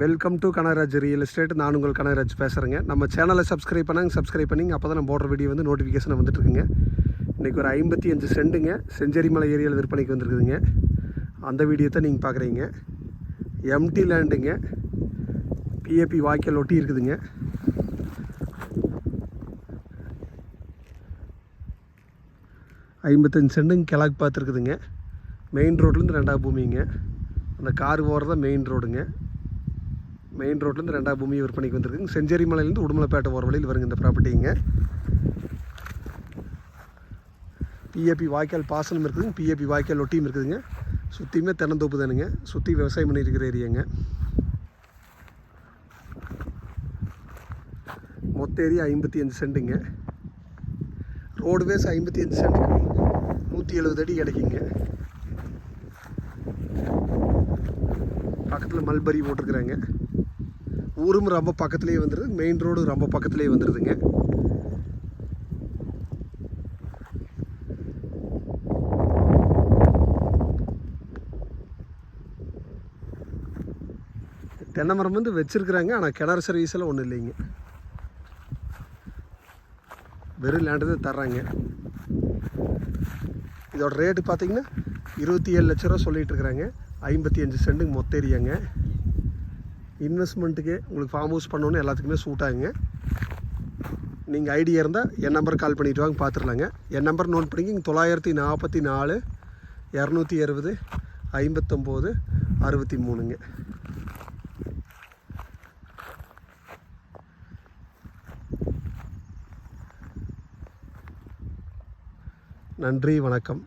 Welcome to Kanagaraj real estate நான் உங்கள் கனகராஜ் பேசுகிறேங்க நம்ம சேனலை சப்ஸ்கிரைப் பண்ணாங்க சப்ஸ்கிரைப் பண்ணிங்க அப்போ தான் நம்ம போடுற வீடியோ வந்து நோட்டிஃபிகேஷன் வந்துட்டுருக்குங்க. இன்றைக்கி ஒரு ஐம்பத்தி அஞ்சு செண்டுங்க செஞ்சேரிமலை ஏரியாவில் விற்பனைக்கு வந்திருக்குதுங்க. அந்த வீடியோ தான் நீங்கள் பார்க்குறீங்க எம்டி லேண்டுங்க பிஏபி வாய்க்கால் ஒட்டி இருக்குதுங்க. ஐம்பத்தஞ்சு செண்டுங்க கிழக்கு பார்த்துருக்குதுங்க மெயின் ரோட்லேருந்து ரெண்டாவது பூமிங்க. அந்த கார் போகிறதா மெயின் ரோடுங்க மெயின் ரோட்லேருந்து ரெண்டாவது பூமி விற்பனைக்கு வந்திருக்குங்க. செஞ்சேரி மலையிலேருந்து உடுமலைப்பேட்டை போகிற வழியில் வருங்க இந்த ப்ராப்பர்ட்டிங்க பிஏபி வாய்க்கால் பாசனம் இருக்குதுங்க. பிஏபி வாய்க்கால் ஒட்டியும் இருக்குதுங்க. சுற்றியுமே தென்னந்தோப்பு தானுங்க. சுற்றி விவசாயம் பண்ணியிருக்கிற ஏரியாங்க. மொத்த ஏரியா ஐம்பத்தி அஞ்சு சென்ட்டுங்க. ரோடுவேஸ் ஐம்பத்தி அஞ்சு சென்ட். நூற்றி எழுபது அடி கிடைக்குங்க பக்கத்தில் மல்பரி போட்டிருக்குறாங்க. ஊரும் ரொம்ப பக்கத்துலேயே வந்துடுது மெயின் ரோடு ரொம்ப பக்கத்துலேயே வந்துடுதுங்க தென்னை மரம் வந்து வச்சுருக்குறாங்க. ஆனால் கிணறு சர்வீஸ் எல்லாம் ஒன்றும் இல்லைங்க. வெறும் லேண்டு தர்றாங்க. இதோட ரேட்டு பார்த்தீங்கன்னா இருபத்தி ஏழு லட்ச ரூபா சொல்லிகிட்டு இருக்கிறாங்க ஐம்பத்தி அஞ்சு சென்ட்டுக்கு மொத்த ஏரியாங்க. இன்வெஸ்ட்மெண்ட்டுக்கு உங்களுக்கு ஃபார்ம் ஹவுஸ் பண்ணணுன்னு எல்லாத்துக்குமே சூட் ஆகுங்க. நீங்கள் ஐடியா இருந்தால் என் நம்பர் கால் பண்ணிட்டு வாங்க பார்த்துடலாங்க என் நம்பர் நோட் பண்ணிக்கிங்க. தொள்ளாயிரத்தி நாற்பத்தி நாலு இரநூத்தி அறுபது ஐம்பத்தொம்போது அறுபத்தி மூணுங்க நன்றி வணக்கம்.